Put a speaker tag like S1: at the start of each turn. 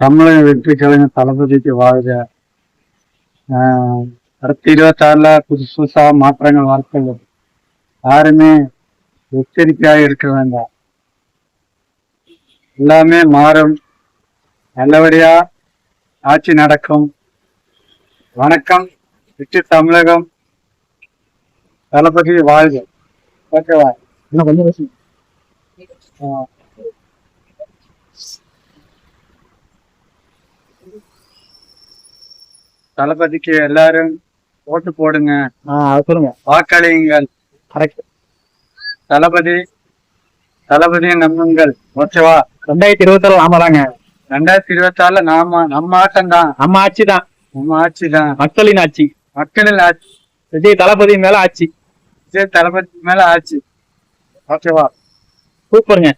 S1: தமிழக வெற்றி கலைஞர் தளபதிக்கு வாழ்க அடுத்த இருபத்தாறுல புதுசு புதுசா மாற்றங்கள் வரப்போகுது யாருமே எச்சரிக்கையாக இருக்க வேண்டாம் எல்லாமே மாறும் நல்லபடியா ஆட்சி நடக்கும் வணக்கம் வெற்றி தமிழகம் தளபதி வாழ்க ஓகேவா
S2: இன்னும் கொஞ்சம் பேசுங்க
S1: தளபதிக்கு எல்லாரும் ஓட்டு போடுங்க.
S2: சொல்லுங்க.
S1: வாக்களியுங்கள்.
S2: கரெக்ட்
S1: தளபதி தளபதியை நம்புங்கள். ஓகேவா
S2: ரெண்டாயிரத்தி இருபத்தாறு நாம தாங்க.
S1: ரெண்டாயிரத்தி இருபத்தி ஆறுல நாம நம்ம ஆட்டம் தான்.
S2: நம்ம ஆட்சி தான்.
S1: நம்ம ஆட்சி தான்.
S2: மக்களின் ஆட்சி.
S1: மக்களின் ஆட்சி.
S2: விஜய் தளபதி மேல ஆட்சி.
S1: விஜய் தளபதி மேல ஆட்சி. ஓகேவா
S2: சூப்பருங்க.